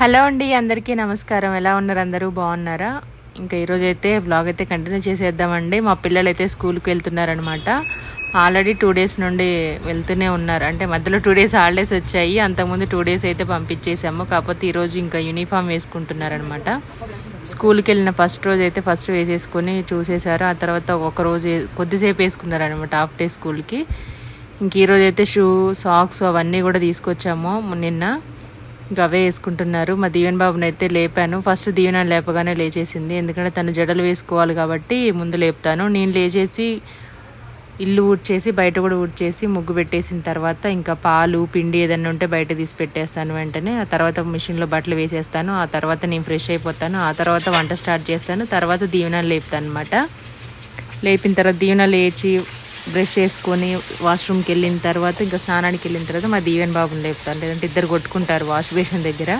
Hello అండి అందరికీ నమస్కారం. ఎలా ఉన్నారు అందరూ? బాగున్నారా? ఇంకా ఈరోజు అయితే బ్లాగ్ అయితే కంటిన్యూ చేసేద్దామండి. మా పిల్లలు అయితే స్కూల్కి వెళ్తున్నారనమాట. ఆల్రెడీ టూ డేస్ నుండి వెళ్తూనే ఉన్నారు. అంటే మధ్యలో టూ డేస్ హాలిడేస్ వచ్చాయి. అంతకుముందు టూ డేస్ అయితే పంపించేసాము. కాకపోతే ఈరోజు ఇంకా యూనిఫామ్ వేసుకుంటున్నారనమాట. స్కూల్కి వెళ్ళిన ఫస్ట్ రోజు అయితే ఫస్ట్ వేసేసుకొని చూసేశారు. ఆ తర్వాత ఒక రోజు కొద్దిసేపు వేసుకున్నారనమాట హాఫ్ డే స్కూల్కి. ఇంక ఈరోజు అయితే షూ సాక్స్ అవన్నీ కూడా తీసుకొచ్చాము నిన్న. ఇంకా అవే వేసుకుంటున్నారు. మా దీవెన్ బాబుని అయితే లేపాను. ఫస్ట్ దీవెన లేపగానే లేచేసింది. ఎందుకంటే తను జడలు వేసుకోవాలి కాబట్టి ముందు లేపుతాను. నేను లేచేసి ఇల్లు ఊడ్చేసి బయట కూడా ఊడ్చేసి ముగ్గు పెట్టేసిన తర్వాత ఇంకా పాలు పిండి ఏదైనా ఉంటే బయట తీసి పెట్టేస్తాను వెంటనే. ఆ తర్వాత మిషన్లో బట్టలు వేసేస్తాను. ఆ తర్వాత నేను ఫ్రెష్ అయిపోతాను. ఆ తర్వాత వంట స్టార్ట్ చేస్తాను. తర్వాత దీవెన లేపుతాను అనమాట లేపిన తర్వాత దీవెన లేచి బ్రష్ చేసుకొని వాష్రూమ్కి వెళ్ళిన తర్వాత ఇంకా స్నానానికి వెళ్ళిన తర్వాత మా దీవెన్ బాబుని లేపుతాను లేదంటే ఇద్దరు కొట్టుకుంటారు వాష్ బేసిన్ దగ్గర.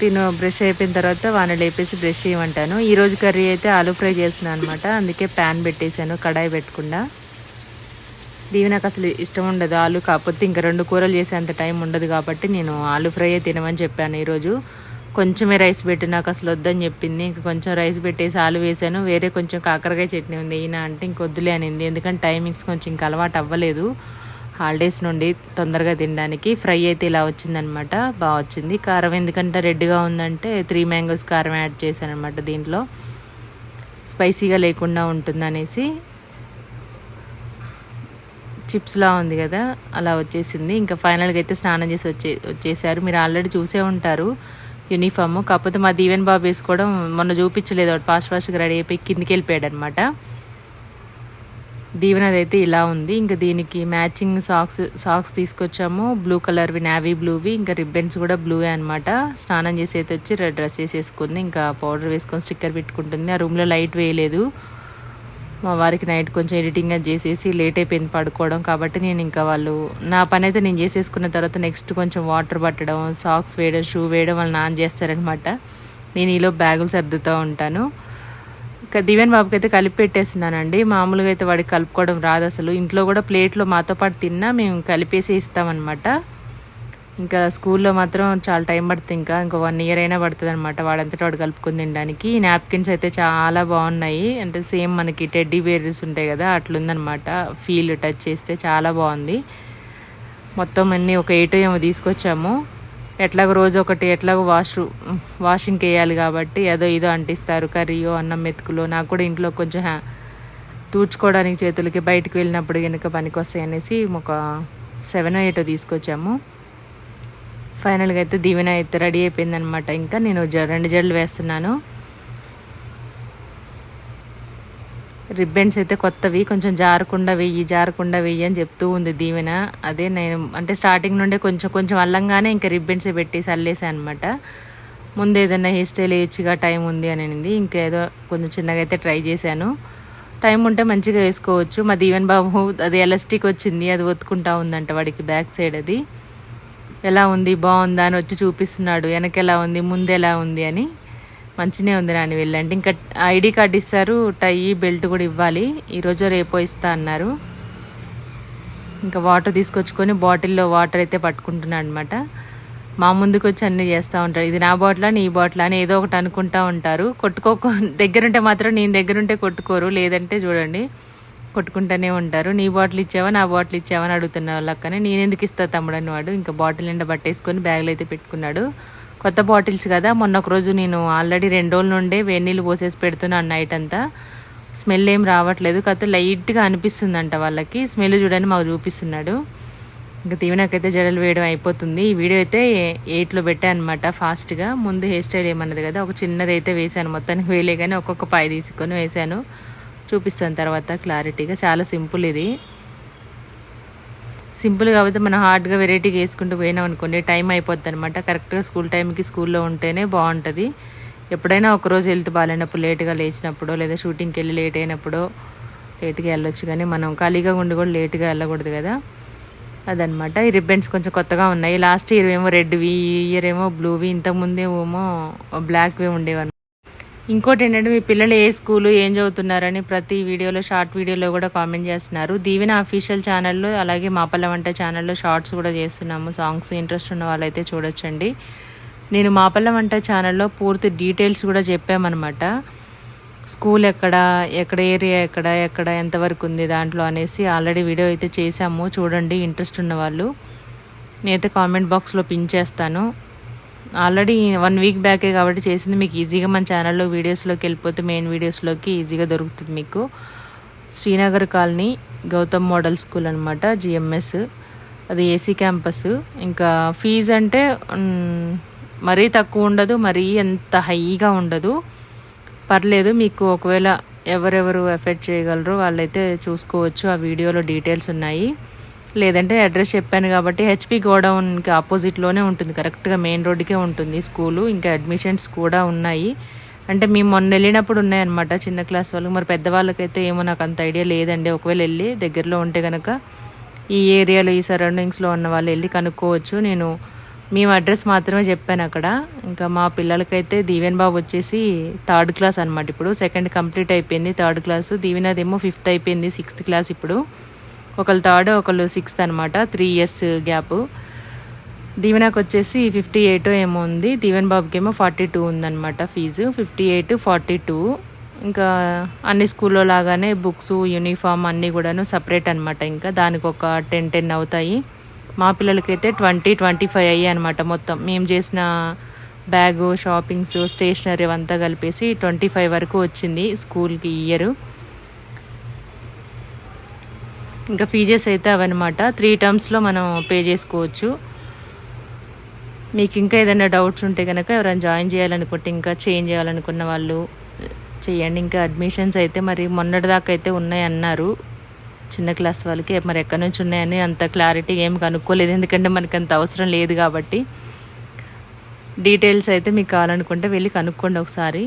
తిను బ్రష్ అయిపోయిన తర్వాత వాన లేపేసి బ్రష్ చేయమంటాను. ఈరోజు కర్రీ అయితే ఆలూ ఫ్రై చేస్తున్నాను అనమాట అందుకే ప్యాన్ పెట్టేశాను కడాయి పెట్టకుండా. దీవి నాకు అసలు ఇష్టం ఉండదు ఆలు. కాకపోతే ఇంకా రెండు కూరలు చేసే అంత టైం ఉండదు కాబట్టి నేను ఆలు ఫ్రై తినమని చెప్పాను ఈరోజు. కొంచెమే రైస్ పెట్టి నాకు అసలు వద్దని చెప్పింది. ఇంక కొంచెం రైస్ పెట్టేసి ఆలు వేసాను. వేరే కొంచెం కాకరకాయ చట్నీ ఉంది. ఈయన అంటే ఇంకొద్దులే అనింది. ఎందుకంటే టైమింగ్స్ కొంచెం ఇంకా అలవాటు అవ్వలేదు. హాలిడేస్ నుండి తొందరగా తినడానికి. ఫ్రై అయితే ఇలా వచ్చిందనమాట. బాగా వచ్చింది. కారం ఎందుకంటే రెడ్గా ఉందంటే త్రీ మ్యాంగోస్ కారం యాడ్ చేశాను అనమాట దీంట్లో. స్పైసీగా లేకుండా ఉంటుందనేసి చిప్స్లా ఉంది కదా అలా వచ్చేసింది. ఇంకా ఫైనల్గా అయితే స్నానం చేసి వచ్చే వచ్చేసారు. మీరు ఆల్రెడీ చూసే ఉంటారు. యూనిఫామ్. కాకపోతే మా దీవెన్ బాబు వేసుకోవడం మొన్న చూపించలేదు. వాడు ఫాస్ట్ ఫాస్ట్గా రెడీ అయిపోయి కిందికి వెళ్ళిపోయాడు అనమాట దీవెనది అయితే ఇలా ఉంది. ఇంకా దీనికి మ్యాచింగ్ సాక్స్ సాక్స్ తీసుకొచ్చాము. బ్లూ కలర్వి నావీ బ్లూవి ఇంకా రిబ్బన్స్ కూడా బ్లూవే అనమాట స్నానం చేసి అయితే వచ్చి రెడ్ డ్రెస్ వేసేసుకుంది. ఇంకా పౌడర్ వేసుకొని స్టిక్కర్ పెట్టుకుంటుంది. ఆ రూమ్లో లైట్ వేయలేదు. మా వారికి నైట్ కొంచెం ఎడిటింగ్ అది చేసేసి లేట్ అయిపోయింది పడుకోవడం కాబట్టి నేను ఇంకా వాళ్ళు నా పని అయితే నేను చేసేసుకున్న తర్వాత నెక్స్ట్ కొంచెం వాటర్ పట్టడం సాక్స్ వేయడం షూ వేయడం వాళ్ళు నాన్ చేస్తారనమాట నేను ఈలో బ్యాగులు సర్దుతూ ఉంటాను. ఇంకా దివ్యాన్ బాబుకి అయితే కలిపి పెట్టేస్తున్నానండి. మామూలుగా అయితే వాడికి కలుపుకోవడం రాదు అసలు. ఇంట్లో కూడా ప్లేట్లో మాతో పాటు తిన్నా మేము కలిపేసి ఇస్తామన్నమాట. ఇంకా స్కూల్లో మాత్రం చాలా టైం పడుతుంది ఇంకా. ఇంకా వన్ ఇయర్ అయినా పడుతుంది అనమాట వాడంతటా వాడు కలుపుకుని తినడానికి. ఈ నాప్కిన్స్ అయితే చాలా బాగున్నాయి. అంటే సేమ్ మనకి టెడ్డీ బేర్స్ ఉంటాయి కదా అట్లుందనమాట ఫీల్ టచ్ చేస్తే చాలా బాగుంది. మొత్తం అన్నీ ఒక ఎయిట్ ఏమో తీసుకొచ్చాము. ఎట్లాగో రోజు ఒకటి ఎట్లాగో వాష్ వాషింగ్కి వేయాలి కాబట్టి ఏదో ఇదో అంటిస్తారు. కర్రీయో అన్నం మెతుకులో నాకు కూడా ఇంట్లో కొంచెం హ్యా తూడ్చుకోవడానికి చేతులకి బయటకు వెళ్ళినప్పుడు కనుక పనికి వస్తాయి అనేసి ఒక సెవెన్ ఎయిటో తీసుకొచ్చాము. ఫైనల్గా అయితే దీవెన అయితే రెడీ అయిపోయిందనమాట ఇంకా నేను జ రెండు జడలు వేస్తున్నాను. రిబ్బన్స్ అయితే కొత్తవి కొంచెం జారకుండా వెయ్యి జారకుండా వెయ్యి అని చెప్తూ ఉంది దీవెన. అదే నేను అంటే స్టార్టింగ్ నుండే కొంచెం కొంచెం అల్లంగానే ఇంకా రిబ్బన్సే పెట్టేసి అల్లేసాను అనమాట ముందు ఏదైనా హెయిర్ స్టైల్ వేయచ్చుగా టైం ఉంది అని అనింది. ఇంకేదో కొంచెం చిన్నగా అయితే ట్రై చేశాను. టైం ఉంటే మంచిగా వేసుకోవచ్చు. మా దీవెన్ బాబు అది ఎలాస్టిక్ వచ్చింది అది ఒత్తుకుంటా ఉందంట వాడికి బ్యాక్ సైడ్ అది. ఎలా ఉంది బాగుందా అని వచ్చి చూపిస్తున్నాడు. వెనక ఎలా ఉంది ముందు ఎలా ఉంది అని. మంచిగా ఉంది నాని వెళ్ళండి. ఇంకా ఐడి కార్డు ఇస్తారు టై బెల్ట్ కూడా ఇవ్వాలి. ఈరోజు రేపో ఇస్తా అన్నారు. ఇంకా వాటర్ తీసుకొచ్చుకొని బాటిల్లో వాటర్ అయితే పట్టుకుంటున్నాడు అనమాట మా ముందుకు వచ్చి అన్నీ చేస్తూ ఉంటారు ఇది నా బాటిల్ నీ బాటిల్ అని ఏదో ఒకటి అనుకుంటా ఉంటారు. కొట్టుకోక దగ్గరుంటే మాత్రం నేను దగ్గరుంటే కొట్టుకోరు. లేదంటే చూడండి. కొట్టుకుంటూనే ఉంటారు. నీ బాటిల్ ఇచ్చావా? నా బాటిల్ ఇచ్చావా? అని అడుగుతున్న వాళ్ళక్కనే నేను ఎందుకు ఇస్తా తమ్ముడని వాడు? ఇంకా బాటిల్ నిండా పట్టేసుకొని బ్యాగ్లో అయితే పెట్టుకున్నాడు. కొత్త బాటిల్స్ కదా మొన్న ఒక రోజు నేను ఆల్రెడీ రెండు రోజుల నుండే వేడి నీళ్ళు పోసేసి పెడుతున్నాను నైట్ అంతా. స్మెల్ ఏం రావట్లేదు. కాకపోతే లైట్గా అనిపిస్తుందంట వాళ్ళకి. స్మెల్ చూడని మాకు చూపిస్తున్నాడు. ఇంకా తీవినాకైతే జడలు వేయడం అయిపోతుంది. ఈ వీడియో అయితే ఎయిట్లో పెట్టాను అనమాట ఫాస్ట్గా. ముందు హెయిర్ స్టైల్ ఏమన్నది కదా ఒక చిన్నది అయితే వేసాను మొత్తానికి వేయలే కానీ ఒక్కొక్క పాయ తీసుకొని వేసాను చూపిస్తాను తర్వాత క్లారిటీగా. చాలా సింపుల్ ఇది. సింపుల్ కాబట్టి మనం హార్డ్గా వెరైటీగా వేసుకుంటూ పోయినాం అనుకోండి టైం అయిపోద్ది అనమాట కరెక్ట్గా స్కూల్ టైంకి స్కూల్లో ఉంటేనే బాగుంటుంది. ఎప్పుడైనా ఒకరోజు వెళ్తే బాగాలేనప్పుడు లేట్గా లేచినప్పుడు లేదా షూటింగ్కి వెళ్ళి లేట్ అయినప్పుడు లేట్గా వెళ్ళొచ్చు. కానీ మనం ఖాళీగా ఉండి కూడా లేట్గా వెళ్ళకూడదు కదా. అదనమాట ఈ రిబ్బన్స్ కొంచెం కొత్తగా ఉన్నాయి. లాస్ట్ ఇయర్ ఏమో రెడ్వి ఈ ఇయర్ ఏమో బ్లూవి ఇంతకుముందేమో బ్లాక్వి ఉండేవన్నమాట ఇంకోటి ఏంటంటే మీ పిల్లలు ఏ స్కూలు ఏం చదువుతున్నారని ప్రతి వీడియోలో షార్ట్ వీడియోలో కూడా కామెంట్ చేస్తున్నారు. దీవెన అఫీషియల్ ఛానల్లో అలాగే మాపల్ల వంట ఛానల్లో షార్ట్స్ కూడా చేస్తున్నాము. సాంగ్స్ ఇంట్రెస్ట్ ఉన్న వాళ్ళైతే చూడొచ్చండి. నేను మాపల్ల వంట ఛానల్లో పూర్తి డీటెయిల్స్ కూడా చెప్పామన్నమాట. స్కూల్ ఎక్కడ ఎక్కడ ఏరియా ఎక్కడ ఎక్కడ ఎంతవరకు ఉంది దాంట్లో అనేసి ఆల్రెడీ వీడియో అయితే చేశాము. చూడండి ఇంట్రెస్ట్ ఉన్న వాళ్ళు. నేనైతే కామెంట్ బాక్స్లో పిన్ చేస్తాను. ఆల్రెడీ వన్ వీక్ బ్యాకే కాబట్టి చేసింది మీకు ఈజీగా మన ఛానల్లో వీడియోస్లోకి వెళ్ళిపోతే మెయిన్ వీడియోస్లోకి ఈజీగా దొరుకుతుంది మీకు. Srinagar colony Gautam model school అనమాట జిఎంఎస్ అది ఏసీ క్యాంపస్ ఇంకా ఫీజు అంటే మరీ తక్కువ ఉండదు మరీ ఎంత హైగా ఉండదు. పర్లేదు మీకు ఒకవేళ ఎవరెవరు ఎఫెక్ట్ చేయగలరో వాళ్ళైతే చూసుకోవచ్చు. ఆ వీడియోలో డీటెయిల్స్ ఉన్నాయి. లేదంటే అడ్రస్ చెప్పాను కాబట్టి హెచ్పి గోడౌన్కి ఆపోజిట్లోనే ఉంటుంది. కరెక్ట్గా మెయిన్ రోడ్డుకే ఉంటుంది స్కూలు. ఇంకా అడ్మిషన్స్ కూడా ఉన్నాయి. అంటే మేము మొన్న వెళ్ళినప్పుడు ఉన్నాయన్నమాట చిన్న క్లాస్ వాళ్ళకి మరి పెద్దవాళ్ళకైతే ఏమో నాకు అంత ఐడియా లేదండి. ఒకవేళ వెళ్ళి దగ్గరలో ఉంటే కనుక ఈ ఏరియాలో ఈ సరౌండింగ్స్లో ఉన్న వాళ్ళు వెళ్ళి కనుక్కోవచ్చు. నేను మేము అడ్రస్ మాత్రమే చెప్పాను అక్కడ. ఇంకా మా పిల్లలకైతే దీవెన్ బాబు వచ్చేసి థర్డ్ క్లాస్ అనమాట ఇప్పుడు. సెకండ్ కంప్లీట్ అయిపోయింది థర్డ్ క్లాసు. దీవెనదేమో ఫిఫ్త్ అయిపోయింది సిక్స్త్ క్లాస్ ఇప్పుడు. ఒకళ్ళు థర్డ్ ఒకళ్ళు సిక్స్త్ అనమాట త్రీ ఇయర్స్ గ్యాప్ దీవెనకు వచ్చేసి ఫిఫ్టీ ఎయిట్ ఏమో ఉంది. దీవెన్ బాబుకి ఏమో ఫార్టీ టూ ఉందన్నమాట fees fifty eight forty two ఇంకా అన్ని స్కూల్లో లాగానే బుక్స్ యూనిఫామ్ అన్నీ కూడాను సపరేట్ అనమాట ఇంకా దానికి ఒక టెన్ టెన్ అవుతాయి. మా పిల్లలకైతే ట్వంటీ ట్వంటీ ఫైవ్ అయ్యాయి అనమాట మొత్తం. మేము చేసిన బ్యాగు షాపింగ్స్ స్టేషనరీ అంతా కలిపేసి ట్వంటీ ఫైవ్ వరకు వచ్చింది స్కూల్కి ఇయర్. ఇంకా ఫీజెస్ అయితే అవన్నమాట. త్రీ టర్మ్స్లో మనం పే చేసుకోవచ్చు. మీకు ఇంకా ఏదైనా డౌట్స్ ఉంటే కనుక ఎవరైనా జాయిన్ చేయాలనుకుంటే ఇంకా చేంజ్ చేయాలనుకున్న వాళ్ళు eh, చేయండి. ఇంకా అడ్మిషన్స్ అయితే మరి మొన్నటిదాకా అయితే ఉన్నాయి అన్నారు చిన్న క్లాస్ వాళ్ళకి మరి ఎక్కడి నుంచి ఉన్నాయని అంత క్లారిటీ ఏం కనుక్కోలేదు. ఎందుకంటే మనకి అంత అవసరం లేదు కాబట్టి. డీటెయిల్స్ అయితే మీకు కావాలనుకుంటే వెళ్ళి కనుక్కోండి ఒకసారి.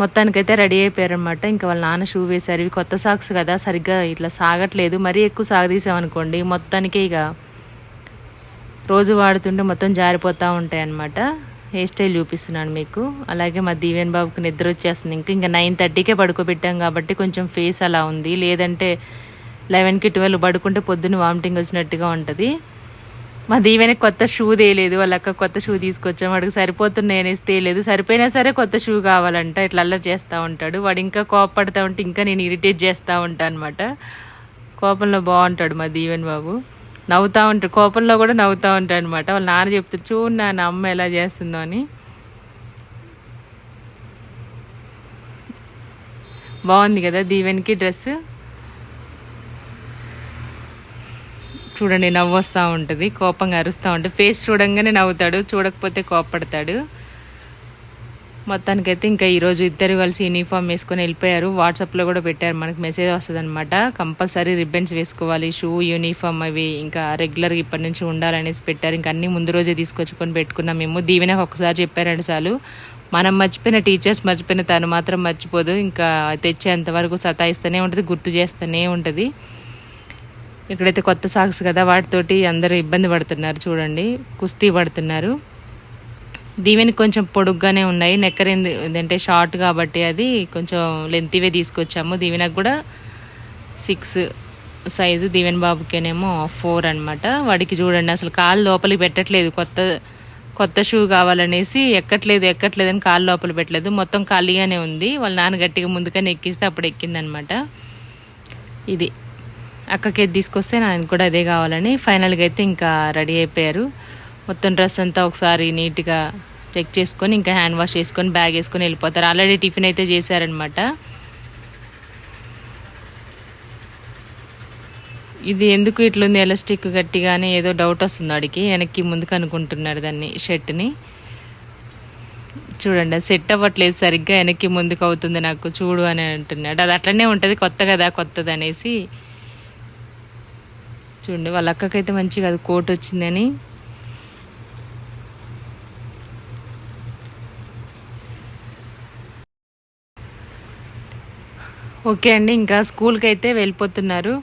మొత్తానికైతే రెడీ అయిపోయారనమాట ఇంకా వాళ్ళ నాన్న షూ వేశారు. ఇవి కొత్త సాక్స్ కదా సరిగ్గా ఇట్లా సాగట్లేదు. మరీ ఎక్కువ సాగదీసామనుకోండి మొత్తానికి ఇక రోజు వాడుతుంటే మొత్తం జారిపోతూ ఉంటాయి అన్నమాట హెయిర్ స్టైల్ చూపిస్తున్నాను మీకు. అలాగే మా దీవెన్ బాబుకి నిద్ర వచ్చేస్తుంది. ఇంకా ఇంకా నైన్ థర్టీకే పడుకోబెట్టాం కాబట్టి కొంచెం ఫేస్ అలా ఉంది. లేదంటే లెవెన్కి ట్వెల్వ్ పడుకుంటే పొద్దున్న వామిటింగ్ వచ్చినట్టుగా ఉంటుంది. మా దీవెన కొత్త షూ తేలేదు వాళ్ళక్క కొత్త షూ తీసుకొచ్చాం వాడికి సరిపోతున్నాయి అనేసి తేలేదు. సరిపోయినా సరే కొత్త షూ కావాలంట ఇట్లా అల్లరి చేస్తూ ఉంటాడు. వాడు ఇంకా కోపపడతా ఉంటే ఇంకా నేను ఇరిటేట్ చేస్తూ ఉంటాను అనమాట కోపంలో బాగుంటాడు మా దీవెన్ బాబు. నవ్వుతూ ఉంటాడు కోపంలో కూడా నవ్వుతూ ఉంటాడు అనమాట వాళ్ళ నాన్న చెప్తే చూడు నా అమ్మ ఎలా చేస్తుందో అని. బాగుంది కదా దీవెన్కి డ్రెస్ చూడండి నవ్వు వస్తూ ఉంటుంది కోపంగా అరుస్తూ ఉంటుంది. ఫేస్ చూడంగానే నవ్వుతాడు చూడకపోతే కోపడతాడు మొత్తానికైతే ఇంకా ఈరోజు ఇద్దరు కలిసి యూనిఫామ్ వేసుకొని వెళ్ళిపోయారు. వాట్సాప్లో కూడా పెట్టారు మనకు మెసేజ్ వస్తుంది అనమాట కంపల్సరీ రిబ్బన్స్ వేసుకోవాలి షూ యూనిఫామ్ అవి ఇంకా రెగ్యులర్గా ఇప్పటి నుంచి ఉండాలనేసి పెట్టారు. ఇంకా అన్నీ ముందు రోజే తీసుకొచ్చుకొని పెట్టుకున్నాం మేము. దీవెనకు ఒకసారి చెప్పారండి చాలు మనం మర్చిపోయిన టీచర్స్ మర్చిపోయిన తను మాత్రం మర్చిపోదు. ఇంకా తెచ్చేంత వరకు సతాయిస్తూనే ఉంటుంది గుర్తు చేస్తూనే ఉంటుంది. ఇక్కడైతే కొత్త సాక్స్ కదా వాటితోటి అందరూ ఇబ్బంది పడుతున్నారు చూడండి కుస్తీ పడుతున్నారు. దీవెని కొంచెం పొడుగ్గానే ఉన్నాయి నెక్కర్ ఏంటంటే షార్ట్ కాబట్టి అది కొంచెం లెంతీవే తీసుకొచ్చాము. దీవెనకు కూడా సిక్స్ సైజు దీవెన్ బాబుకేనేమో ఫోర్ అనమాట వాడికి చూడండి అసలు కాలు లోపలికి పెట్టట్లేదు కొత్త కొత్త షూ కావాలనేసి ఎక్కట్లేదు ఎక్కట్లేదు అని కాలు లోపల పెట్టలేదు. మొత్తం ఖాళీగానే ఉంది వాళ్ళ నాన్న గట్టిగా ముందుగానే ఎక్కిస్తే అప్పుడు ఎక్కిందనమాట ఇది. అక్కకి తీసుకొస్తే నాకు కూడా అదే కావాలని ఫైనల్గా అయితే ఇంకా రెడీ అయిపోయారు. మొత్తం డ్రెస్ అంతా ఒకసారి నీట్గా చెక్ చేసుకొని ఇంకా హ్యాండ్ వాష్ చేసుకొని బ్యాగ్ వేసుకొని వెళ్ళిపోతారు. ఆల్రెడీ టిఫిన్ అయితే చేశారనమాట ఇది ఎందుకు ఇట్లుంది? ఎలాస్టిక్ గట్టిగానే ఏదో డౌట్ వస్తుంది వాడికి వెనక్కి ముందుకు అనుకుంటున్నాడు దాన్ని షర్ట్ని. చూడండి అది సెట్ అవ్వట్లేదు సరిగ్గా. వెనక్కి ముందుకు అవుతుంది నాకు చూడు అని అంటున్నాడు. అది అట్లనే ఉంటుంది కొత్త కదా కొత్తది అనేసి. చూడండి వాళ్ళ అక్కకైతే మంచిగా అది కోట్ వచ్చిందని. ఓకే అండి ఇంకా స్కూల్కి అయితే వెళ్ళిపోతున్నారు.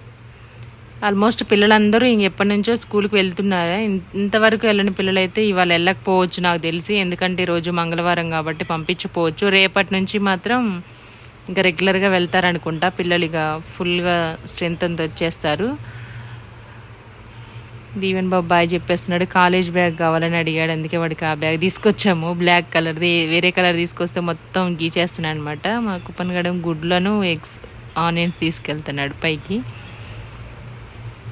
ఆల్మోస్ట్ పిల్లలందరూ ఇంక ఎప్పటి నుంచో స్కూల్కి వెళ్తున్నారు? ఇంతవరకు వెళ్ళని పిల్లలైతే ఇవాళ వెళ్ళకపోవచ్చు నాకు తెలిసి. ఎందుకంటే ఈరోజు మంగళవారం కాబట్టి పంపించకపోవచ్చు. రేపటి నుంచి మాత్రం ఇంకా రెగ్యులర్గా వెళ్తారనుకుంటా. పిల్లలు ఇక ఫుల్గా స్ట్రెంత్ అంతా వచ్చేస్తారు. దీవెన్ బాబాయ్ చెప్పేస్తున్నాడు కాలేజ్ బ్యాగ్ కావాలని అడిగాడు అందుకే వాడికి ఆ బ్యాగ్ తీసుకొచ్చాము. బ్లాక్ కలర్ది వేరే కలర్ తీసుకొస్తే మొత్తం గీచేస్తున్నాడు అనమాట మా కుప్పన్ గడం గుడ్లను ఎగ్స్ ఆనియన్స్ తీసుకెళ్తున్నాడు పైకి.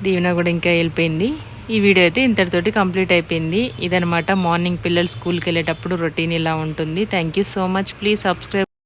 దీవెన కూడా ఇంకా వెళ్ళిపోయింది. ఈ వీడియో అయితే ఇంతటితోటి కంప్లీట్ అయిపోయింది. ఇదనమాట మార్నింగ్ పిల్లలు స్కూల్కి వెళ్ళేటప్పుడు రొటీన్ ఇలా ఉంటుంది. Thank you so much please subscribe